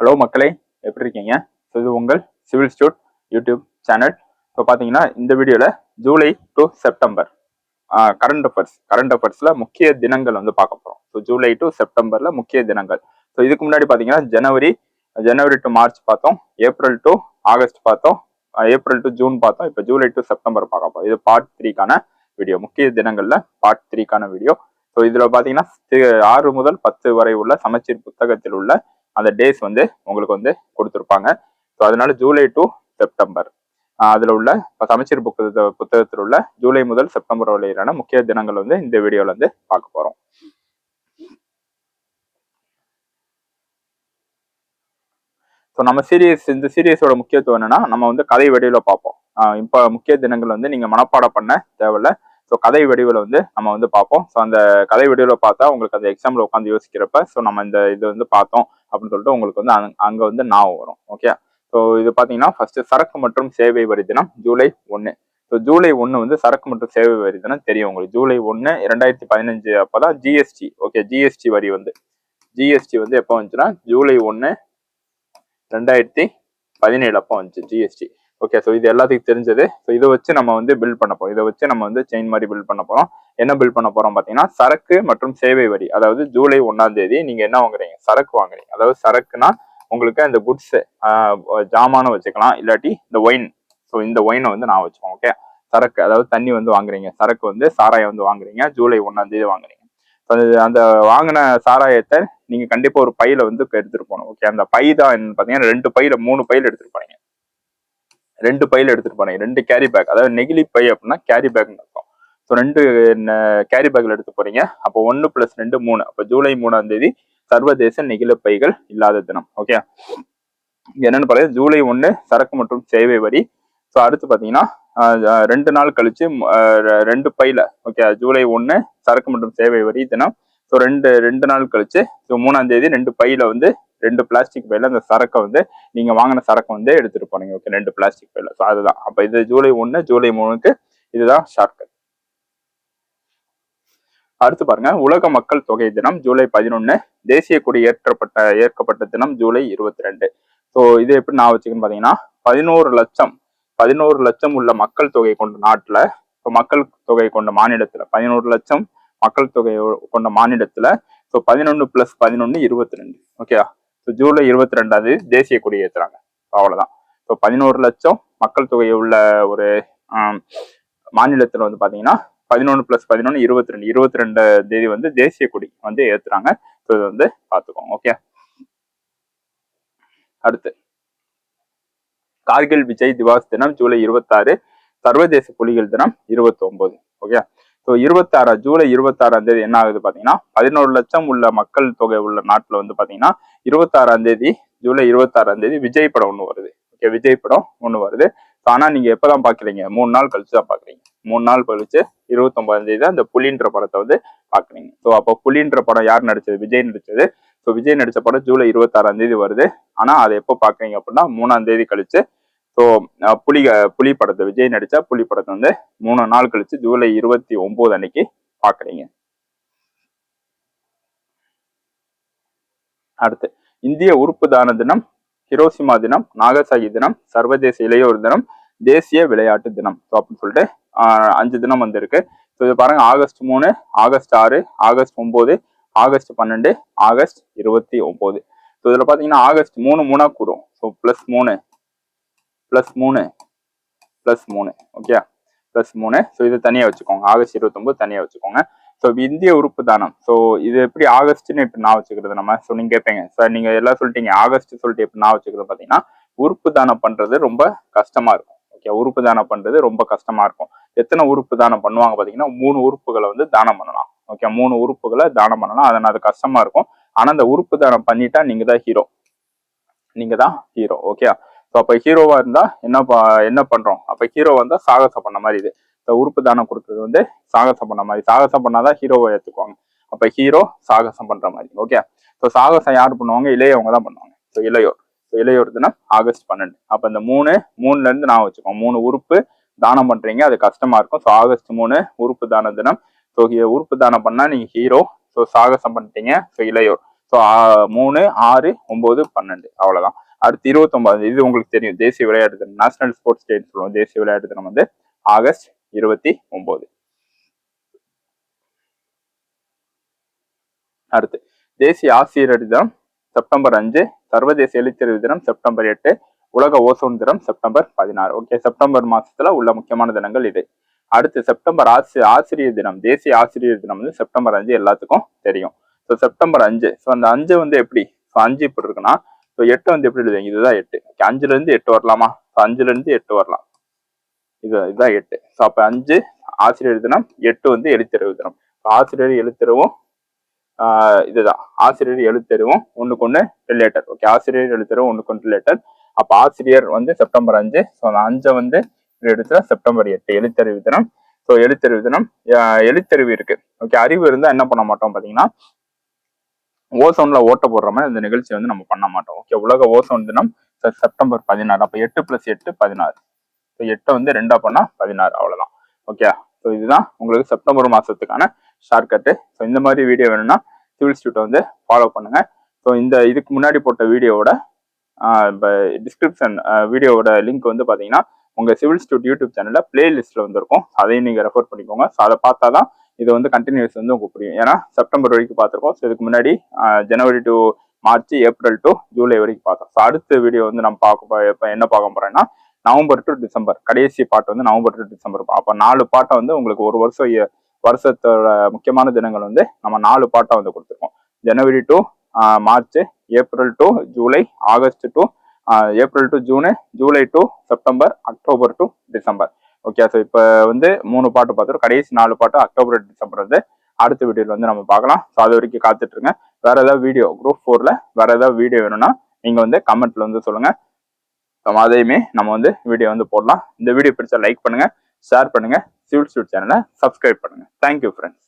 Hello மக்களே எப்படி இருக்கீங்க? ஸோ இது உங்கள் civil stud YouTube channel so பார்த்தீங்கன்னா இந்த வீடியோவில் July to September current affairs current அஃபேர்ஸில் முக்கிய தினங்கள் வந்து பார்க்க போகிறோம் ஸோ ஜூலை டு செப்டம்பரில் முக்கிய தினங்கள். ஸோ இதுக்கு முன்னாடி பார்த்தீங்கன்னா ஜனவரி ஜனவரி டு மார்ச் பார்த்தோம். ஏப்ரல் டு ஆகஸ்ட் பார்த்தோம். ஏப்ரல் டு ஜூன் பார்த்தோம். இப்போ ஜூலை டு செப்டம்பர் பார்க்க போகிறோம் இது பார்ட் த்ரீக்கான வீடியோ முக்கிய தினங்களில் பார்ட் த்ரீக்கான வீடியோ ஸோ இதில் பார்த்தீங்கன்னா ஆறு முதல் பத்து வரை உள்ள சமச்சீர் புத்தகத்தில் உள்ள அந்த டேஸ் வந்து உங்களுக்கு வந்து கொடுத்துருப்பாங்க. ஸோ அதனால ஜூலை டு செப்டம்பர் அதில் உள்ள இப்போ சமச்சீர் புத்தக புத்தகத்தில் உள்ள ஜூலை முதல் செப்டம்பர் வரையிலான முக்கிய தினங்கள் வந்து இந்த வீடியோவில் வந்து பார்க்க போகிறோம் ஸோ நம்ம சீரியஸ் இந்த சீரியஸோட முக்கியத்துவம் என்னன்னா நம்ம வந்து கதை வடிவில் பார்ப்போம். இப்போ முக்கிய தினங்கள் வந்து நீங்கள் மனப்பாடம் பண்ண தேவையில்லை. ஸோ கதை வடிவில் வந்து நம்ம வந்து பார்ப்போம். ஸோ அந்த கதை வடிவில் பார்த்தா உங்களுக்கு அந்த எக்ஸாம்ல உட்காந்து யோசிக்கிறப்ப ஸோ நம்ம இந்த இது வந்து பார்த்தோம் அப்படின்னு சொல்லிட்டு உங்களுக்கு வந்து அங்கே வந்து ஞாபகம் வரும். ஓகே ஸோ இது பார்த்தீங்கன்னா ஃபர்ஸ்ட் சரக்கு மற்றும் சேவை வரி தினம் ஜூலை ஒன்று ஸோ ஜூலை ஒன்று வந்து சரக்கு மற்றும் சேவை வரி தினம் தெரியும் உங்களுக்கு. ஜூலை ஒன்று இரண்டாயிரத்தி பதினஞ்சு அப்போ தான் ஜிஎஸ்டி ஓகே ஜிஎஸ்டி வரி வந்து. ஜிஎஸ்டி வந்து எப்போ வந்துச்சுன்னா ஜூலை ஒன்று ரெண்டாயிரத்தி பதினேழு அப்போ வந்துச்சு ஜிஎஸ்டி ஓகே ஸோ இது எல்லாத்துக்கும் தெரிஞ்சது. ஸோ இதை வச்சு நம்ம வந்து பில்ட் பண்ண போகிறோம் இதை வச்சு நம்ம வந்து செயின் மாதிரி பில்ட் பண்ண போகிறோம் என்ன பில்ட் பண்ண போகிறோம் பார்த்தீங்கன்னா சரக்கு மற்றும் சேவை வரி. அதாவது ஜூலை ஒன்றாம் தேதி நீங்கள் என்ன வாங்குறீங்க? சரக்கு வாங்குறீங்க. அதாவது சரக்குனா உங்களுக்கு அந்த குட்ஸ் ஜாமானும் வச்சுக்கலாம். இல்லாட்டி இந்த ஒயின் ஸோ இந்த ஒயினை வந்து நான் வச்சுக்கோம் ஓகே சரக்கு அதாவது தண்ணி வந்து வாங்குறீங்க. சரக்கு வந்து சாராயம் வந்து வாங்குறீங்க. ஜூலை ஒன்றாம் தேதி வாங்குறீங்க. அந்த வாங்கின சாராயத்தை நீங்க கண்டிப்பா ஒரு பையில வந்து எடுத்துட்டு போகணும். ஓகே அந்த பை தான் என்னன்னு பாத்தீங்கன்னா ரெண்டு பையில மூணு பையில எடுத்துட்டு போனீங்க ரெண்டு பையில எடுத்துட்டு போறீங்க ரெண்டு கேரி பேக் அதாவது நெகிழி பை அப்படின்னா கேரி பேக்னு இருக்கும் ஸோ ரெண்டு கேரி பேக்ல எடுத்து போறீங்க. அப்போ ஒன்னு பிளஸ் ரெண்டு மூணு. அப்போ ஜூலை மூணாம் தேதி சர்வதேச நெகிழ பைகள் இல்லாத தினம். ஓகே என்னன்னு பார்த்தீங்கன்னா ஜூலை ஒன்று சரக்கு மற்றும் சேவை வரி. ஸோ அடுத்து பார்த்தீங்கன்னா ரெண்டு நாள் கழிச்சு ரெண்டு பையில ஓகே ஜூலை ஒன்று சரக்கு மற்றும் சேவை வரி தினம். ஸோ ரெண்டு ரெண்டு நாள் கழிச்சு ஸோ மூணாம் தேதி ரெண்டு பையில வந்து ரெண்டு பிளாஸ்டிக் பையில அந்த சரக்கை வந்து நீங்க வாங்கின சரக்கு வந்து எடுத்துட்டு போனீங்க. ஓகே ரெண்டு பிளாஸ்டிக் பையில. ஸோ அதுதான். அப்போ இது ஜூலை ஒன்று ஜூலை மூணுக்கு இதுதான் ஷார்ட்கட் அடுத்து பாருங்க. உலக மக்கள் தொகை தினம் ஜூலை பதினொன்னு தேசிய கொடி ஏற்றப்பட்ட ஏற்கப்பட்ட தினம் ஜூலை இருபத்தி ரெண்டு ஸோ இது எப்படி நான் வச்சுக்கன்னு பார்த்தீங்கன்னா பதினோரு லட்சம் பதினோரு லட்சம் உள்ள மக்கள் தொகை கொண்ட நாட்டுல இப்போ மக்கள் தொகை கொண்ட மாநிலத்துல பதினோரு லட்சம் மக்கள் தொகை கொண்ட மாநிலத்துல ஸோ பதினொன்று பிளஸ் பதினொன்று இருபத்தி ரெண்டு ஓகேவா ஸோ ஜூலை இருபத்தி ரெண்டாவது தேசிய கொடி ஏத்துறாங்க. அவ்வளவுதான். இப்போ பதினோரு லட்சம் மக்கள் தொகை உள்ள ஒரு மாநிலத்தில் வந்து பாத்தீங்கன்னா பதினொன்று ப்ளஸ் பதினொன்று இருபத்தி ரெண்டு இருபத்தி ரெண்டு தேதி வந்து தேசிய கொடி வந்து ஏத்துறாங்க. ஸோ இது வந்து பார்த்துக்கோங்க ஓகே அடுத்து. கார்கில் விஜய் திவாஸ் தினம் ஜூலை இருபத்தாறு சர்வதேச புலிகள் தினம் இருபத்தி ஒன்பது ஓகே ஸோ இருபத்தாறு ஜூலை இருபத்தாறாம் தேதி என்ன ஆகுது பார்த்தீங்கன்னா பதினோரு லட்சம் உள்ள மக்கள் தொகை உள்ள நாட்டில் வந்து பார்த்தீங்கன்னா இருபத்தாறாம் தேதி ஜூலை இருபத்தாறாம் தேதி விஜய் படம் ஒன்று வருது. ஓகே விஜய் படம் ஒன்று வருது. ஸோ ஆனால் நீங்கள் எப்போ தான் பார்க்குறீங்க மூணு நாள் கழிச்சு தான் பார்க்குறீங்க மூணு நாள் கழிச்சு இருபத்தொம்பதாம் தேதி தான் இந்த புலின்ற படத்தை வந்து பார்க்குறீங்க ஸோ அப்போ புலின்ற படம் யார் நடிச்சது? விஜய் நடிச்சது. ஸோ விஜய் நடித்த படம் ஜூலை இருபத்தாறாம் தேதி வருது. ஆனால் அதை எப்போ பார்க்குறீங்க அப்படின்னா மூணாம் தேதி கழிச்சு ஸோ புலி புலி படத்தை விஜய் நடித்தா புலி படத்தை வந்து மூணு நாள் கழிச்சு ஜூலை இருபத்தி ஒன்பது அன்னைக்கு பார்க்குறீங்க அடுத்து இந்திய உறுப்பு தான தினம் ஹிரோசிமா தினம் நாகசாகி தினம் சர்வதேச இளையோர் தினம் தேசிய விளையாட்டு தினம். ஸோ அப்படின்னு சொல்லிட்டு அஞ்சு தினம் வந்திருக்கு. ஸோ இது பாருங்க ஆகஸ்ட் மூணு ஆகஸ்ட் ஆறு ஆகஸ்ட் ஒம்பது ஆகஸ்ட் பன்னெண்டு ஆகஸ்ட் இருபத்தி ஒம்பது. ஸோ இதில் பார்த்தீங்கன்னா ஆகஸ்ட் மூணு மூணா கூடும் ஸோ ப்ளஸ் மூணு. ப்ளஸ் மூணு ப்ளஸ் மூணு ஓகே ப்ளஸ் மூணு ஸோ இது தனியாக வச்சுக்கோங்க. ஆகஸ்ட் இருபத்தொம்பது தனியாக வச்சுக்கோங்க. ஸோ இந்திய உறுப்பு தானம். ஸோ இது எப்படி ஆகஸ்ட்னு இப்போ நான் வச்சுக்கிறது நம்ம? ஸோ நீங்கள் கேட்பீங்க சார் நீங்கள் எல்லாம் சொல்லிட்டீங்க. ஆகஸ்ட் சொல்லிட்டு எப்படி நான் வச்சுக்கிறது பார்த்தீங்கன்னா உறுப்பு தானம் பண்ணுறது ரொம்ப கஷ்டமாக இருக்கும். ஓகே உறுப்பு தானம் பண்ணுறது ரொம்ப கஷ்டமாக இருக்கும். எத்தனை உறுப்பு தானம் பண்ணுவாங்க பார்த்தீங்கன்னா மூணு உறுப்புகளை வந்து தானம் பண்ணலாம். ஓகே மூணு உறுப்புகளை தானம் பண்ணலாம். அதனால் அது கஷ்டமாக இருக்கும். ஆனால் அந்த உறுப்பு தானம் பண்ணிட்டா நீங்கள் தான் ஹீரோ நீங்கள் தான் ஹீரோ ஓகே ஸோ அப்போ ஹீரோவா இருந்தா என்ன ப- என்ன பண்றோம்? அப்போ ஹீரோ வந்தா சாகசம் பண்ண மாதிரி இது. இந்த உறுப்பு தானம் கொடுத்தது வந்து சாகசம் பண்ண மாதிரி. சாகசம் பண்ணாதான் ஹீரோவை ஏற்றுக்குவாங்க அப்ப ஹீரோ சாகசம் பண்ற மாதிரி. ஓகே ஸோ சாகசம் யார் பண்ணுவாங்க? இளையவங்க தான் பண்ணுவாங்க. ஸோ இளையோர். ஸோ இளையோர் தினம் ஆகஸ்ட் பன்னெண்டு. அப்போ இந்த மூணு மூணுல இருந்து நான் வச்சுக்கோம் மூணு உறுப்பு தானம் பண்றீங்க. அது கஷ்டமா இருக்கும். ஸோ ஆகஸ்ட் மூணு உறுப்பு தான தினம். ஸோ உறுப்பு தானம் பண்ணா நீங்க ஹீரோ ஸோ சாகசம் பண்ணிட்டீங்க. ஸோ இளையோர். ஸோ மூணு ஆறு ஒன்பது பன்னெண்டு. அவ்வளவுதான். அடுத்து இருபத்தொன்பது இது உங்களுக்கு தெரியும். தேசிய விளையாட்டு தினம். நேஷனல் ஸ்போர்ட்ஸ் டேன்னு சொல்லுவோம். தேசிய விளையாட்டு தினம் வந்து ஆகஸ்ட் இருபத்தி ஒன்பது அடுத்து தேசிய ஆசிரியர் தினம் செப்டம்பர் அஞ்சு சர்வதேச எழுத்தறிவு தினம் செப்டம்பர் எட்டு உலக ஓசோன் தினம் செப்டம்பர் பதினாறு. ஓகே செப்டம்பர் மாசத்துல உள்ள முக்கியமான தினங்கள் இது. அடுத்து செப்டம்பர் ஆசி ஆசிரியர் தினம். தேசிய ஆசிரியர் தினம் வந்து செப்டம்பர் அஞ்சு எல்லாத்துக்கும் தெரியும். ஸோ செப்டம்பர் அஞ்சு. ஸோ அந்த அஞ்சு வந்து எப்படி? ஸோ அஞ்சு இப்படி இருக்குன்னா ஸோ எட்டு வந்து எப்படி எழுதுவீங்க? இதுதான் எட்டு. Okay, அஞ்சுல இருந்து எட்டு வரலாமா? ஸோ அஞ்சுல இருந்து எட்டு வரலாம். இது இதுதான் எட்டு. ஸோ அப்போ அஞ்சு ஆசிரியர் தினம் எட்டு வந்து எழுத்தறிவு தினம் ஆசிரியர் எழுத்தறிவும் இதுதான். ஆசிரியர் எழுத்தறிவும் ஒன்றுக்கு ஒன்று ரிலேட்டட் ஓகே ஆசிரியர் எழுத்தறிவும் ஒன்றுக்கு ஒன்று ரிலேட்டட் அப்போ ஆசிரியர் வந்து செப்டம்பர் அஞ்சு. ஸோ அந்த அஞ்சை வந்து இப்படி செப்டம்பர் எட்டு. எழுத்தறிவு தினம். ஸோ எழுத்தறிவு தினம் எழுத்தறிவு இருக்கு. ஓகே அறிவு இருந்தால் என்ன பண்ண மாட்டோம் பார்த்தீங்கன்னா ஓசோன்ல ஓட்ட போடுற மாதிரி இந்த நிகழ்ச்சி வந்து நம்ம பண்ண மாட்டோம். ஓகே உலக ஓசோன் தினம் செப்டம்பர் பதினாறு. அப்போ எட்டு பிளஸ் எட்டு பதினாறு. ஸோ எட்டை வந்து ரெண்டா பண்ணா பதினாறு அவ்வளோதான் ஓகே ஸோ இதுதான் உங்களுக்கு செப்டம்பர் மாதத்துக்கான ஷார்ட்கட்டு ஸோ இந்த மாதிரி வீடியோ வேணும்னா சிவில் ஸ்டூட்டை வந்து ஃபாலோ பண்ணுங்க. ஸோ இந்த இதுக்கு முன்னாடி போட்ட வீடியோவோட இப்போ டிஸ்கிரிப்ஷன் வீடியோவோட லிங்க் வந்து பார்த்தீங்கன்னா உங்கள் சிவில் ஸ்டூட் யூடியூப் சேனலில் பிளேலிஸ்ட்டில் வந்திருக்கும். அதையும் நீங்கள் ரெஃபர் பண்ணிக்கோங்க. ஸோ அதை பார்த்தா தான் இது வந்து கண்டினியூஸ் வந்து உங்களுக்கு புரியும். ஏன்னா செப்டம்பர் வரைக்கும் பார்த்துருக்கோம். ஸோ இதுக்கு முன்னாடி January to March April to July வரைக்கும் பார்த்தோம். ஸோ அடுத்த வீடியோ வந்து நம்ம பார்க்க இப்போ என்ன பார்க்க போகிறோன்னா நவம்பர் டு டிசம்பர் கடைசி பாட்டு வந்து நவம்பர் டு டிசம்பர் அப்போ நாலு பாட்டை வந்து உங்களுக்கு ஒரு வருஷம் வருஷத்தோட முக்கியமான தினங்கள் வந்து நம்ம நாலு பாட்டை வந்து கொடுத்துருக்கோம். January to March April to July August to April to June July to September October to December okay so இப்போ வந்து மூணு பாட்டு பார்த்துருக்கோம் கடைசி நாலு பாட்டு அக்டோபர் டிசம்பர் வந்து அடுத்த வீடியோவில் வந்து நம்ம பார்க்கலாம். ஸோ அது வரைக்கும் காத்துட்ருங்க. வேற ஏதாவது வீடியோ குரூப் ஃபோரில் வேற ஏதாவது வீடியோ வேணும்னா நீங்கள் வந்து கமெண்ட்ல வந்து சொல்லுங்கள் அதையுமே நம்ம வந்து வீடியோ வந்து போடலாம். இந்த வீடியோ பிடிச்சா லைக் பண்ணுங்க ஷேர் பண்ணுங்கள் சிவில் ஸ்டூட் சேனலை சப்ஸ்கிரைப் பண்ணுங்க. Thank you friends